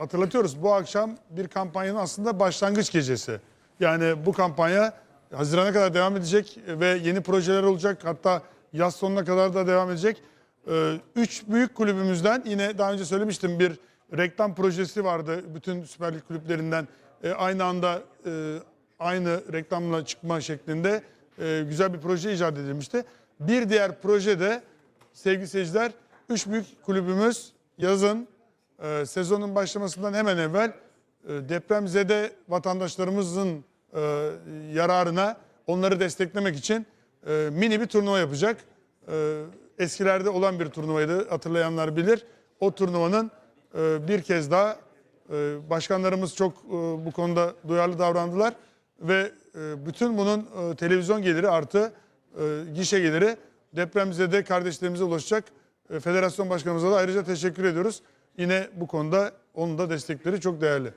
hatırlatıyoruz. Bu akşam bir kampanyanın aslında başlangıç gecesi. Yani bu kampanya Haziran'a kadar devam edecek ve yeni projeler olacak. Hatta yaz sonuna kadar da devam edecek. Ee, Üç büyük kulübümüzden yine daha önce söylemiştim bir reklam projesi vardı. Bütün Süper Lig kulüplerinden e, aynı anda e, aynı reklamla çıkma şeklinde e, güzel bir proje icat edilmişti. Bir diğer proje de sevgili seyirciler, üç büyük kulübümüz yazın e, sezonun başlamasından hemen evvel e, depremzede vatandaşlarımızın e, yararına onları desteklemek için e, mini bir turnuva yapacak. E, eskilerde olan bir turnuvaydı hatırlayanlar bilir. O turnuvanın e, bir kez daha e, başkanlarımız çok e, bu konuda duyarlı davrandılar ve e, bütün bunun e, televizyon geliri artı e, gişe geliri depremzede kardeşlerimize ulaşacak. E, Federasyon başkanımıza da ayrıca teşekkür ediyoruz. Yine bu konuda onun da destekleri çok değerli.